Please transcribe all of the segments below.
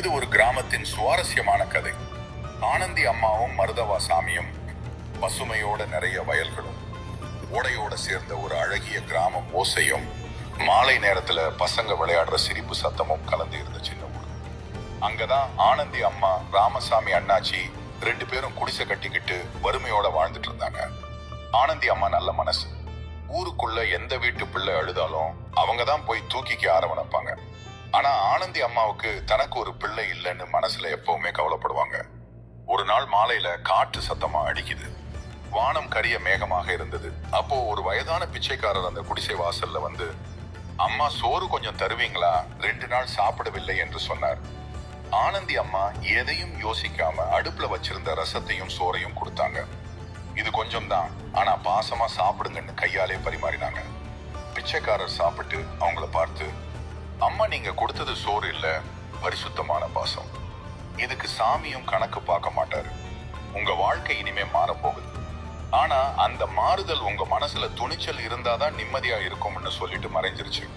இது ஒரு கிராமத்தின் சுவாரஸ்யமான கதை. ஆனந்தி அம்மாவும் மருதவா சாமியும் பசுமையோட நிறைய வயல்களும் ஓடையோட சேர்ந்த ஒரு அழகிய கிராமம் ஓசையும் மாலை நேரத்துல பசங்க விளையாடுற சிரிப்பு சத்தமும் கலந்து இருந்த சின்ன ஊர். அங்கதான் ஆனந்தி அம்மா ராமசாமி அண்ணாச்சி ரெண்டு பேரும் குடிசை கட்டிக்கிட்டு வறுமையோட வாழ்ந்துட்டு இருந்தாங்க. ஆனந்தி அம்மா நல்ல மனசு. ஊருக்குள்ள எந்த வீட்டு பிள்ளை அழுதாலும் அவங்க தான் போய் தூக்கிக்க ஆரவணைப்பாங்க ஆனா ஆனந்தி அம்மாவுக்கு தனக்கு ஒரு பிள்ளை இல்லைன்னு மனசுல எப்பவுமே கவலைப்படுவாங்க. ஒரு நாள் மாலையில காற்று சத்தமா அடிக்குது. வானம் கரிய மேகமாக இருந்தது. அப்போ ஒரு வயதான பிச்சைக்காரர் அந்த குடிசை வாசல்ல வந்து அம்மா சோறு கொஞ்சம் தருவீங்களா? ரெண்டு நாள் சாப்பிடவில்லை என்று சொன்னார். ஆனந்தி அம்மா எதையும் யோசிக்காம அடுப்புல வச்சிருந்த ரசத்தையும் சோறையும் கொடுத்தாங்க. இது கொஞ்சம் தான். ஆனா பாசமா சாப்பிடுங்கன்னு கையாலே பரிமாறினாங்க. பிச்சைக்காரர் சாப்பிட்டு அவங்கள பார்த்து அம்மா நீங்க கொடுத்தது சோறு இல்ல பரிசுத்தமான பாசம். இதுக்கு சாமியும் கணக்கு பார்க்க மாட்டாரு. உங்க வாழ்க்கை இனிமே மாறப்போகுது. ஆனா அந்த மாறுதல் உங்க மனசுல துணிச்சல் இருந்தாதான் நிம்மதியா இருக்கும்னு சொல்லிட்டு மறைஞ்சிருச்சு.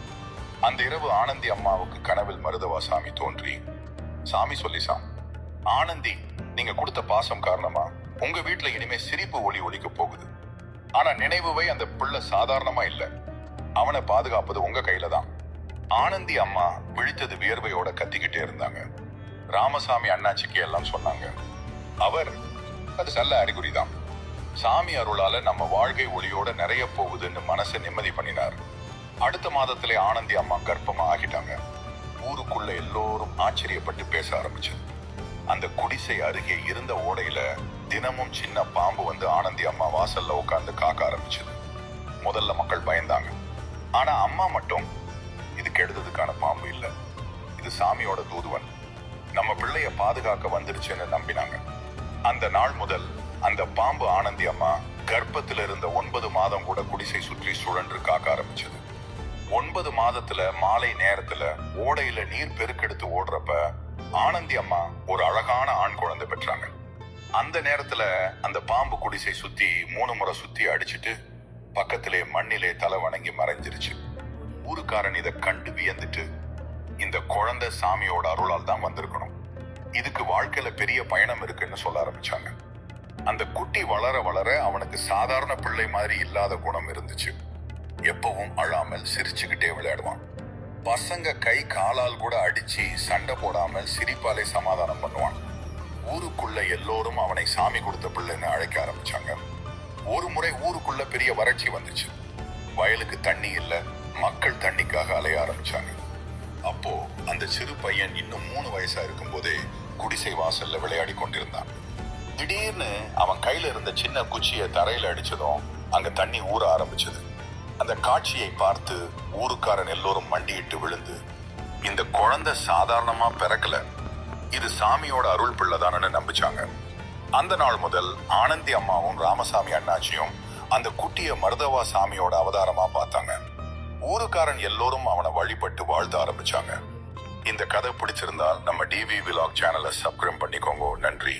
அந்த இரவு ஆனந்தி அம்மாவுக்கு கனவில் மருதவா சாமி தோன்றி சாமி சொல்லி சாம் ஆனந்தி நீங்க கொடுத்த பாசம் காரணமா? உங்க வீட்டுல இனிமே சிரிப்பு ஒளி ஒலிக்க போகுது. ஆனா நினைவுவை அந்த பிள்ளை சாதாரணமா இல்ல. அவனை பாதுகாப்பது உங்க கையில தான். ஆனந்தி அம்மா விழித்தது வியர்வையோட கத்திக்கிட்டே இருந்தாங்க. ராமசாமி அண்ணாச்சிக்கு எல்லாம் சொன்னாங்க. அவர் அது நல்ல அறிகுறிதான். சாமி அருளால நம்ம வாழ்க்கை ஒளியோட நிறைய போகுதுன்னு மனசை நிம்மதி பண்ணினார். அடுத்த மாதத்திலே ஆனந்தி அம்மா கர்ப்பமா ஆகிட்டாங்க. ஊருக்குள்ள எல்லோரும் ஆச்சரியப்பட்டு பேச ஆரம்பிச்சது. அந்த குடிசை அருகே இருந்த ஓடையில தினமும் சின்ன பாம்பு வந்து ஆனந்தி அம்மா வாசல்ல உட்காந்து காக்க ஆரம்பிச்சது. முதல்ல மக்கள் பயந்தாங்க. ஆனா அம்மா மட்டும் கெடுத்ததுக்கான கெடுததுக்கான பாம்பு இல்லை. இது சாமியோட தூதுவன். நம்ம பிள்ளைய பாதுகாக்க வந்துருச்சுன்னு நம்பினாங்க. அந்த நாள் முதல் அந்த பாம்பு ஆனந்தி அம்மா கர்ப்பத்துல இருந்த ஒன்பது மாதம் கூட குடிசை சுற்றி சுழன்று காக்க ஆரம்பிச்சது. ஒன்பது மாதத்துல மாலை நேரத்துல ஓடையில நீர் பெருக்கெடுத்து ஓடுறப்ப ஆனந்தி அம்மா ஒரு அழகான ஆண் குழந்தை பெற்றாங்க. அந்த நேரத்துல அந்த பாம்பு குடிசை சுத்தி மூணு முறை சுத்தி அடிச்சிட்டு பக்கத்திலே மண்ணிலே தலை வணங்கி மறைஞ்சிருச்சு. ஊருக்காரன் இதை கண்டு வியந்துட்டு இந்த குழந்தை சாமியோட அருளால் தான் வந்திருக்கணும். இதுக்கு வாழ்க்கையில பெரிய பயணம் இருக்குன்னு சொல்ல ஆரம்பிச்சாங்க. அந்த குட்டி வளர வளர அவனுக்கு சாதாரண பிள்ளை மாதிரி இல்லாத குணம் இருந்துச்சு. எப்பவும் அழாமல் சிரிச்சுக்கிட்டே விளையாடுவான். பசங்க கை காலால் கூட அடிச்சு சண்டை போடாமல் சிரிப்பாலே சமாதானம் பண்ணுவான். ஊருக்குள்ள எல்லோரும் அவனை சாமி கொடுத்த பிள்ளைன்னு அழைக்க ஆரம்பிச்சாங்க. ஒரு முறை ஊருக்குள்ள பெரிய வறட்சி வந்துச்சு. வயலுக்கு தண்ணி இல்லை மக்கள் தண்ணிக்காக அலைய ஆரம்பிச்சாங்க. அப்போ அந்த சிறு பையன் இன்னும் மூணு வயசா இருக்கும்போதே குடிசை வாசல்ல விளையாடி கொண்டிருந்தான். திடீர்னு அவன் கையில இருந்த சின்ன குச்சியை தரையில அடிச்சதும் அங்க தண்ணி ஊற ஆரம்பிச்சது. அந்த காட்சியை பார்த்து ஊருக்காரன் எல்லோரும் மண்டியிட்டு விழுந்து இந்த குழந்தை சாதாரணமா பிறக்கல. இது சாமியோட அருள் பிள்ளைதானு நம்பிச்சாங்க. அந்த நாள் முதல் ஆனந்தி அம்மாவும் ராமசாமி அண்ணாச்சியும் அந்த குட்டிய மருதவா சாமியோட அவதாரமா பார்த்தாங்க. ஊருக்காரன் எல்லோரும் அவனை வழிபட்டு வாழ்த்த ஆரம்பிச்சாங்க. இந்த கதை பிடிச்சிருந்தால் நம்ம டிவி விலாக் சேனலை சப்ஸ்கிரைப் பண்ணிக்கோங்க. நன்றி.